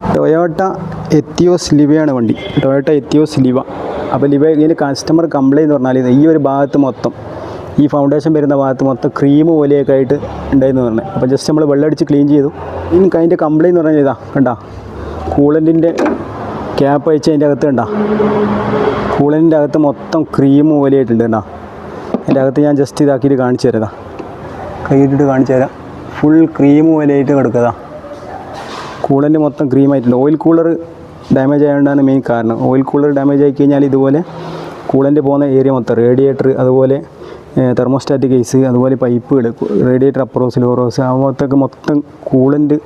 Toyota Etios ലിവയാണ് വണ്ടി. Toyota Etios ലിവ അപ്പോൾ ലിവ ഇതിന് കസ്റ്റമർ കംപ്ലൈന്റ് പറഞ്ഞാൽ ഈ ഒരു ഭാഗത്ത് മൊത്തം ഈ ഫൗണ്ടേഷൻ വരുന്ന ഭാഗത്ത് മൊത്തം ക്രീം പോലെയൊക്കെ ആയിട്ട് ഉണ്ടായിരുന്നു പറഞ്ഞത് അപ്പോൾ ജസ്റ്റ് നമ്മൾ വെള്ളമടിച്ച് ക്ലീൻ ചെയ്തു. ഇനി അതിന്റെ കംപ്ലൈന്റ് പറഞ്ഞാൽ ഇതാ കണ്ടാ? കൂളന്റിന്റെ ക്യാപ്പ് അയച്ച് അതിന്റെ അകത്ത് കണ്ടാ? കൂളന്റിന്റെ അകത്ത് മൊത്തം ക്രീം പോലെയായിട്ടുണ്ട് കണ്ടാ? അതിന്റെ അകത്ത് ഞാൻ ജസ്റ്റ് ഇതാക്കിയിട്ട് കാണിച്ചു തരാം കൈയിട്ടിട്ട് കാണിച്ചു തരാം. ഫുൾ ക്രീം പോലെയായിട്ട് കിടക്കുക കൂളന്റ് മൊത്തം ക്രീമായിട്ടുണ്ട് ഓയിൽ കൂളർ ഡാമേജ് ആയതുകൊണ്ടാണ് മെയിൻ കാരണം. ഓയിൽ കൂളർ ഡാമേജ് ആയി കഴിഞ്ഞാൽ ഇതുപോലെ കൂളന്റ് പോകുന്ന ഏരിയ മൊത്തം റേഡിയേറ്റർ അതുപോലെ തെർമോസ്റ്റാറ്റ് കേസ് അതുപോലെ പൈപ്പുകൾ റേഡിയേറ്റർ അപ്രോസ് ലോറോസ് ആ മൊത്തമൊക്കെ മൊത്തം കൂളന്റ്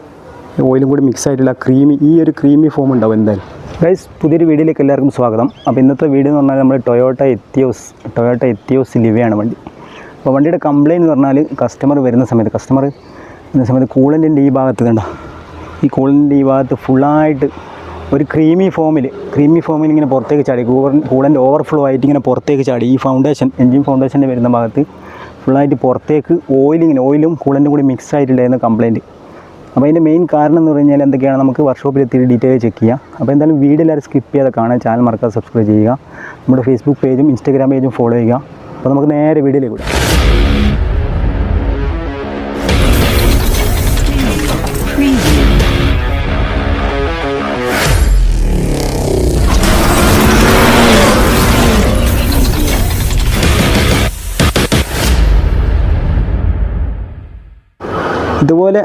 ഓയിലും കൂടി മിക്സ് ആയിട്ടുള്ള ക്രീമി ഈ ഒരു ക്രീമി ഫോം ഉണ്ടാവും എന്തായാലും. ഗൈസ് പുതിയൊരു വീഡിയോയിലേക്ക് എല്ലാവർക്കും സ്വാഗതം. അപ്പോൾ ഇന്നത്തെ വീഡിയോ എന്ന് പറഞ്ഞാൽ നമ്മൾ ടൊയോട്ട എത്തിയോസ് ടൊയോട്ട എത്തിയോസ് ലിവയാണ് വണ്ടി. അപ്പോൾ വണ്ടിയുടെ കംപ്ലയിന്റ് എന്ന് പറഞ്ഞാൽ കസ്റ്റമർ വരുന്ന സമയത്ത് കസ്റ്റമർ വരുന്ന സമയത്ത് കൂളന്റെ ഈ ഭാഗത്ത് കണ്ട? ഈ കൂളന്റെ ഈ ഭാഗത്ത് ഫുള്ളായിട്ട് ഒരു ക്രീമി ഫോമിൽ ക്രീമി ഫോമിൽ ഇങ്ങനെ പുറത്തേക്ക് ചാടി കൂളന്റെ ഓവർഫ്ലോ ആയിട്ട് ഇങ്ങനെ പുറത്തേക്ക് ചാടി. ഈ ഫൗണ്ടേഷൻ എൻജിൻ ഫൗണ്ടേഷന്റെ വരുന്ന ഭാഗത്ത് ഫുള്ളായിട്ട് പുറത്തേക്ക് ഓയിലിങ്ങനെ ഓയിലും കൂളന്റെ കൂടി മിക്സ് ആയിട്ടുണ്ടായിരുന്ന കംപ്ലയിന്റ് അപ്പോൾ അതിന്റെ മെയിൻ കാരണം എന്ന് പറഞ്ഞു കഴിഞ്ഞാൽ എന്തൊക്കെയാണ്? നമുക്ക് വർക്ക്ഷോപ്പിൽ എത്തിയിട്ട് ഡീറ്റെയിൽ ചെക്ക് ചെയ്യാം. അപ്പോൾ എന്തായാലും വീഡിയോ എല്ലാവരും സ്കിപ്പ് ചെയ്യാതെ കാണാൻ ചാനൽ മറക്കാതെ സബ്സ്ക്രൈബ് ചെയ്യുക. നമ്മുടെ ഫേസ്ബുക്ക് പേജും ഇൻസ്റ്റാഗ്രാം പേജും ഫോളോ ചെയ്യുക. അപ്പോൾ നമുക്ക് നേരെ വീഡിയോയിലേക്ക് വിടാം. ഇതുപോലെ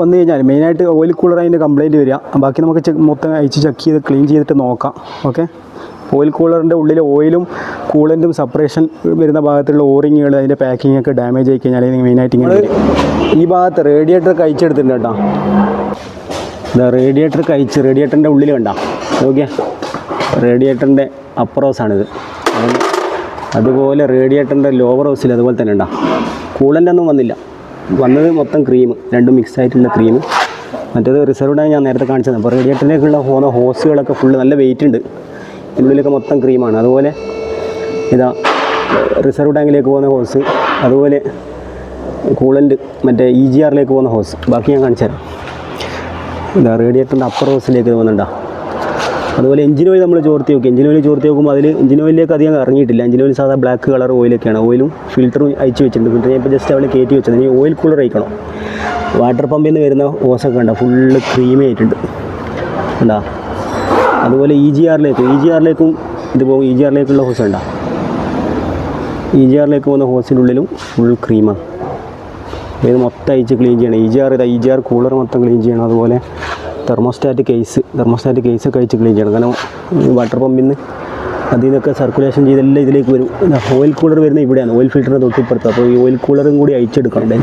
വന്നു കഴിഞ്ഞാൽ മെയിനായിട്ട് ഓയിൽ കൂളർ അതിന്റെ കംപ്ലയിന്റ് വരിക. ബാക്കി നമുക്ക് ചെക്ക് മൊത്തം അയച്ച് ചെക്ക് ചെയ്ത് ക്ലീൻ ചെയ്തിട്ട് നോക്കാം. ഓക്കെ ഓയിൽ കൂളറിന്റെ ഉള്ളിൽ ഓയിലും കൂളന്റും സെപ്പറേഷൻ വരുന്ന ഭാഗത്തുള്ള ഓറിങ്ങുകൾ അതിന്റെ പാക്കിംഗ് ഒക്കെ ഡാമേജ് ആയി കഴിഞ്ഞാൽ മെയിനായിട്ട് ഇങ്ങനെ. ഈ ഭാഗത്ത് റേഡിയേറ്റർ കഴിച്ചെടുത്തിട്ടുണ്ട് കേട്ടോ. ഇതാ റേഡിയേറ്റർ കഴിച്ച് റേഡിയേറ്ററിന്റെ ഉള്ളിൽ കണ്ട. ഓക്കെ റേഡിയേറ്ററിന്റെ അപ്പർ ഹൗസാണിത് അതുപോലെ റേഡിയേറ്ററിന്റെ ലോവർ ഹൗസിൽ അതുപോലെ തന്നെ ഉണ്ടാ. കൂളന്റെ ഒന്നും വന്നില്ല. വന്നത് മൊത്തം ക്രീം രണ്ടും മിക്സ് ആയിട്ടുള്ള ക്രീം മറ്റേത് റിസർവ് ടാങ്ക് ഞാൻ നേരത്തെ കാണിച്ചത് അപ്പോൾ റേഡിയേറ്ററിലേക്കുള്ള പോകുന്ന ഹോസുകളൊക്കെ ഫുള്ള് നല്ല വെയിറ്റ് ഉണ്ട്. ഇതിനുള്ളിലൊക്കെ മൊത്തം ക്രീമാണ് അതുപോലെ ഇതാ റിസർവ് ടാങ്കിലേക്ക് പോകുന്ന ഹോസ് അതുപോലെ കൂളന്റ് മറ്റേ ഇ ജി ആറിലേക്ക് പോകുന്ന ഹോസ് ബാക്കി ഞാൻ കാണിച്ചു തരാം ഇതാ റേഡിയേറ്ററിന്റെ അപ്പർ ഹോസിലേക്ക് പോകുന്നുണ്ടോ? അതുപോലെ എഞ്ചിൻ ഓയിൽ നമ്മൾ ചോർത്തി നോക്കി എഞ്ചിൻ ഓയിൽ ചോർത്തി നോക്കുമ്പോൾ അതിൽ എഞ്ചിൻ ഓയിലേക്ക് അധികം ഇറങ്ങിയിട്ടില്ല. എഞ്ചിൻ ഓയിൽ സാധാ ബ്ലാക്ക് കളർ ഓയിലൊക്കെയാണ് ഓയിലും ഫിൽറ്ററും അയച്ചു വെച്ചിട്ടുണ്ട്. ഫിൽറ്റർ ഞാൻ ഇപ്പോൾ ജസ്റ്റ് അവിടെ കയറ്റി വെച്ചത് ഇനി ഓയിൽ കൂളർ അയക്കണം വാട്ടർ പമ്പിൽ നിന്ന് വരുന്ന ഓസൊക്കെ ഉണ്ടോ ഫുള്ള് ക്രീമി ആയിട്ടുണ്ട്. ഉണ്ടാ അതുപോലെ ഇ ജി ആറിലേക്ക് ഇ ജി ആറിലേക്കും ഇത് പോകും. ഇ ജി ആറിലേക്കുള്ള ഹോസ് ഉണ്ടോ ഇ ജി ആറിലേക്ക് പോകുന്ന ഹോസിന്റെ ഉള്ളിലും ഫുൾ ക്രീമാണ് ഇത് മൊത്തം അയച്ച് ക്ലീൻ ചെയ്യണം. ഇ ജി ആർ ഇതാ ഇ ജി ആർ കൂളർ മൊത്തം ക്ലീൻ ചെയ്യണം. അതുപോലെ തെർമോസ്റ്റാറ്റ് കേസ് തെർമോസ്റ്റാറ്റ് കേസ് ഒക്കെ അയച്ച് ക്ലീൻ ചെയ്യണം. കാരണം വാട്ടർ പമ്പിൽ നിന്ന് അതിൽ നിന്നൊക്കെ സർക്കുലേഷൻ ചെയ്തെല്ലാം ഇതിലേക്ക് വരും. ഓയിൽ കൂളർ വരുന്നത് ഇവിടെയാണ്. ഓയിൽ ഫിൽറ്ററിന് തൊട്ടിപ്പുറത്ത്. അപ്പോൾ ഈ ഓയിൽ കൂളറും കൂടി അയച്ചെടുക്കണം ഡേ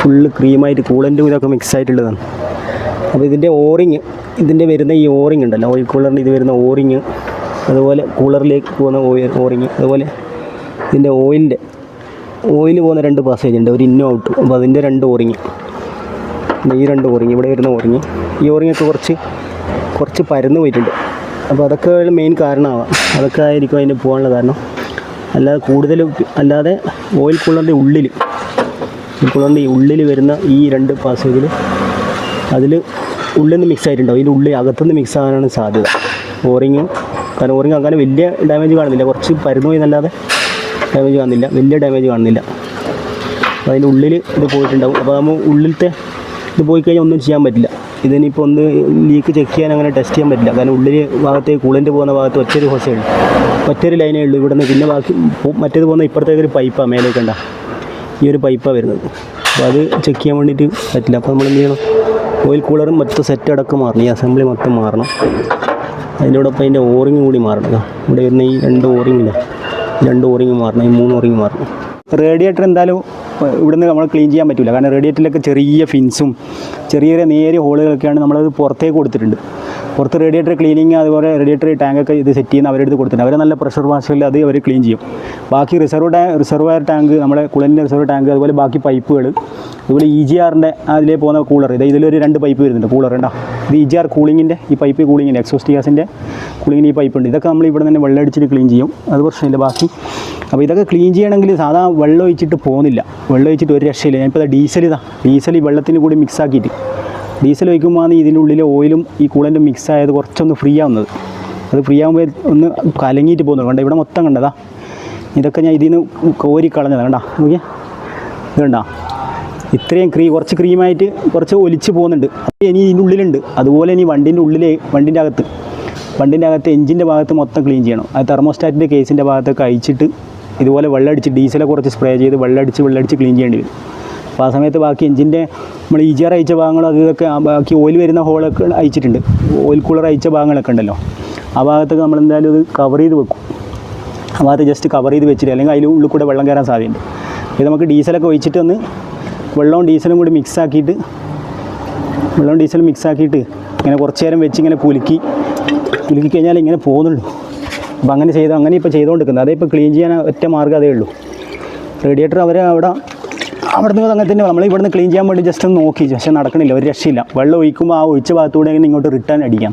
ഫുള്ള് ക്രീമായിട്ട് കൂളന്റും ഇതൊക്കെ മിക്സ് ആയിട്ടുള്ളതാണ്. അപ്പോൾ ഇതിന്റെ ഓറിങ് ഇതിന്റെ വരുന്ന ഈ ഓറിങ് ഉണ്ടല്ലോ. ഓയിൽ കൂളറിന്റെ ഇത് വരുന്ന ഓറിങ് അതുപോലെ കൂളറിലേക്ക് പോകുന്ന ഓയിൽ ഓറിങ് അതുപോലെ ഇതിന്റെ ഓയിലിന്റെ ഓയിൽ പോകുന്ന രണ്ട് പാസേജ് ഉണ്ട്. ഒരു ഇന്നും ഔട്ട് അപ്പോൾ അതിന്റെ രണ്ട് ഓറിങ് ഈ രണ്ട് ഓറിങ് ഇവിടെ വരുന്ന ഓറിങ്. ഈ ഓറിങ്ങൊക്കെ കുറച്ച് കുറച്ച് പരന്ന് പോയിട്ടുണ്ട്. അപ്പോൾ അതൊക്കെ മെയിൻ കാരണമാവാം. അതൊക്കെ ആയിരിക്കും അതിന് പോകാനുള്ള കാരണം. അല്ലാതെ കൂടുതൽ അല്ലാതെ ഓയിൽ കൂളറിന്റെ ഉള്ളിൽ ഓയിൽ കൂളറിന്റെ ഈ ഉള്ളിൽ വരുന്ന ഈ രണ്ട് പാസേജിൽ അതിൽ ഉള്ളിൽ നിന്ന് മിക്സ് ആയിട്ടുണ്ടാവും. ഇതിന്റെ ഉള്ളിൽ അകത്തുനിന്ന് മിക്സ് ആകാനാണ് സാധ്യത. ഓറിങ് കാരണം ഓറിങ് അങ്ങനെ വലിയ ഡാമേജ് കാണുന്നില്ല. കുറച്ച് പരന്നു പോയി എന്നല്ലാതെ ഡാമേജ് കാണുന്നില്ല. വലിയ ഡാമേജ് കാണുന്നില്ല. അപ്പോൾ അതിന്റെ ഉള്ളിൽ ഇത് പോയിട്ടുണ്ടാവും. അപ്പോൾ നമ്മൾ ഉള്ളിലത്തെ ഇത് പോയി കഴിഞ്ഞാൽ ഒന്നും ചെയ്യാൻ പറ്റില്ല. ഇതിനിപ്പോൾ ഒന്ന് ലീക്ക് ചെക്ക് ചെയ്യാൻ അങ്ങനെ ടെസ്റ്റ് ചെയ്യാൻ പറ്റില്ല. കാരണം ഉള്ളിൽ ഭാഗത്തേക്ക് കൂളന്റ് പോകുന്ന ഭാഗത്ത് ഒറ്റൊരു ഹോസേ ഉള്ളൂ. ഒറ്റൊരു ലൈനേ ഉള്ളൂ. ഇവിടെ നിന്ന് പിന്നെ ബാക്കി മറ്റേത് പോകുന്ന ഇപ്പുറത്തേക്കൊരു പൈപ്പാണ് മേലേക്കണ്ട ഈ ഒരു പൈപ്പാണ് വരുന്നത്. അപ്പോൾ അത് ചെക്ക് ചെയ്യാൻ വേണ്ടിയിട്ട് പറ്റില്ല. അപ്പോൾ നമ്മൾ എന്ത് ചെയ്യണം ഓയിൽ കൂളറും മൊത്തം സെറ്റ് അടക്കം മാറണം. ഈ അസംബ്ലി മൊത്തം മാറണം. അതിനോടൊപ്പം അതിന്റെ ഓറിങ് കൂടി മാറണം. ഇവിടെ വരുന്ന ഈ രണ്ട് ഓറിങ്ങില്ല രണ്ട് ഓറിങ് മാറണം. ഈ മൂന്ന് ഓറിങ് മാറണം. റേഡിയേറ്റർ എന്തായാലും ഇവിടുന്ന് നമ്മൾ ക്ലീൻ ചെയ്യാൻ പറ്റില്ല കാരണം റേഡിയേറ്ററിലൊക്കെ ചെറിയ ഫിൻസും ചെറിയ ചെറിയ നേരിയ ഹോളുകളൊക്കെയാണ് നമ്മളത് പുറത്തേക്ക് കൊടുത്തിട്ടുണ്ട്. പുറത്ത് റേഡിയേറ്റർ ക്ലീനിങ് അതുപോലെ റേഡിയേറ്റർ ടാങ്കൊക്കെ ഇത് സെറ്റ് ചെയ്യുന്ന അവരെടുത്ത് കൊടുത്തിട്ടുണ്ട്. അവർ നല്ല പ്രഷർ വാഷറിൽ അത് അവർ ക്ലീൻ ചെയ്യും. ബാക്കി റിസർവ് ടാങ്ക് റിസർവയർ ടാങ്ക് നമ്മുടെ കുളലിന്റെ റിസർവ് ടാങ്ക് അതുപോലെ ബാക്കി പൈപ്പുകൾ അതുപോലെ ഇ ജി ആറിന്റെ അതിലേ പോകുന്ന കൂളർ ഇത് ഇതിലൊരു രണ്ട് പൈപ്പ് വരുന്നുണ്ട്. കൂളർ ഉണ്ടോ ഇത് ഇ ജി ആർ കൂളിങ്ങിന്റെ ഈ പൈപ്പ് കൂളിങ്ങിന്റെ എക്സോസ്റ്റ് ഗ്യാസിന്റെ കൂളിങ്ങിന് ഈ പൈപ്പ് ഉണ്ട്. ഇതൊക്കെ നമ്മൾ ഇവിടെ തന്നെ വെള്ളം അടിച്ചിട്ട് ക്ലീൻ ചെയ്യും. അത് പ്രശ്നമില്ല ബാക്കി. അപ്പോൾ ഇതൊക്കെ ക്ലീൻ ചെയ്യണമെങ്കിൽ സാധാ വെള്ളം ഒഴിച്ചിട്ട് പോകുന്നില്ല. വെള്ളം ഒഴിച്ചിട്ട് ഒരു രക്ഷയില്ല. ഞാനിപ്പോൾ ഡീസൽ ഇതാ ഡീസൽ ഈ വെള്ളത്തിന് കൂടി മിക്സ് ആക്കിയിട്ട്. ഡീസൽ ഒഴിക്കുമ്പോഴാണ് ഇതിന്റെ ഉള്ളിലെ ഓയിലും ഈ കൂളന്റെ മിക്സ് ആയത് കുറച്ചൊന്ന് ഫ്രീ ആവുന്നത്. അത് ഫ്രീ ആകുമ്പോൾ ഒന്ന് കലങ്ങിയിട്ട് പോകുന്നു കണ്ട ഇവിടെ മൊത്തം കണ്ടതാ ഇതൊക്കെ ഞാൻ ഇതിൽ നിന്ന് കോരി കളഞ്ഞതാണ് കണ്ടാ. നോക്കിയേ. ഇത് കണ്ടാ. ഇത്രയും ക്രീ കുറച്ച് ക്രീമായിട്ട് കുറച്ച് ഒലിച്ച് പോകുന്നുണ്ട്. അത് ഇനി ഇതിന്റെ ഉള്ളിലുണ്ട്. അതുപോലെ ഇനി വണ്ടിന്റെ ഉള്ളിലെ വണ്ടിന്റെ അകത്ത്. വണ്ടിന്റെ അകത്ത് എഞ്ചിന്റെ ഭാഗത്ത് മൊത്തം ക്ലീൻ ചെയ്യണം. അത് തെർമോസ്റ്റാറ്റിന്റെ കേസിന്റെ ഭാഗത്തൊക്കെ അയച്ചിട്ട് ഇതുപോലെ വെള്ളമടിച്ച് ഡീസലെ കുറച്ച് സ്പ്രേ ചെയ്ത് വെള്ളമടിച്ച് വെള്ളമടിച്ച് ക്ലീൻ ചെയ്യേണ്ടി വരും. അപ്പോൾ ആ സമയത്ത് ബാക്കി എഞ്ചിന്റെ നമ്മൾ ആർ അയച്ച ഭാഗങ്ങളും അത് ഇതൊക്കെ ആ ബാക്കി ഓയിൽ വരുന്ന ഹോളൊക്കെ അയച്ചിട്ടുണ്ട്. ഓയിൽ കൂളർ അയച്ച ഭാഗങ്ങളൊക്കെ ഉണ്ടല്ലോ. ആ ഭാഗത്തൊക്കെ നമ്മൾ എന്തായാലും ഇത് കവർ ചെയ്ത് വെക്കും. ആ ഭാഗത്ത് ജസ്റ്റ് കവർ ചെയ്ത് വെച്ചിട്ട് അല്ലെങ്കിൽ അതിൽ ഉള്ളിൽ കൂടെ വെള്ളം കയറാൻ സാധ്യതയുണ്ട്. ഇത് നമുക്ക് ഡീസലൊക്കെ ഒഴിച്ചിട്ട് ഒന്ന് വെള്ളവും ഡീസലും കൂടി മിക്സ് ആക്കിയിട്ട് വെള്ളവും ഡീസലും മിക്സ് ആക്കിയിട്ട് ഇങ്ങനെ കുറച്ച് നേരം വെച്ച് ഇങ്ങനെ കുലുക്കി കുലുക്കി കഴിഞ്ഞാൽ ഇങ്ങനെ പോകുന്നുള്ളൂ. അപ്പോൾ അങ്ങനെ ചെയ്ത് അങ്ങനെ ഇപ്പോൾ ചെയ്തുകൊണ്ടിരിക്കുന്നത് അതേ ഇപ്പോൾ ക്ലീൻ ചെയ്യാൻ ഒറ്റ മാർഗം അതേ ഉള്ളൂ. റേഡിയേറ്റർ അവർ അവിടെ അവിടെ നിന്ന് അങ്ങനെ തന്നെ നമ്മൾ ഇവിടുന്ന് ക്ലീൻ ചെയ്യാൻ വേണ്ടി ജസ്റ്റ് ഒന്ന് നോക്കി. പക്ഷേ നടക്കണില്ല ഒരു രക്ഷയില്ല. വെള്ളം ഒഴിക്കുമ്പോൾ ആ ഒഴിച്ച ഭാഗത്തൂടെ ഇങ്ങോട്ട് റിട്ടേൺ അടിക്കാം.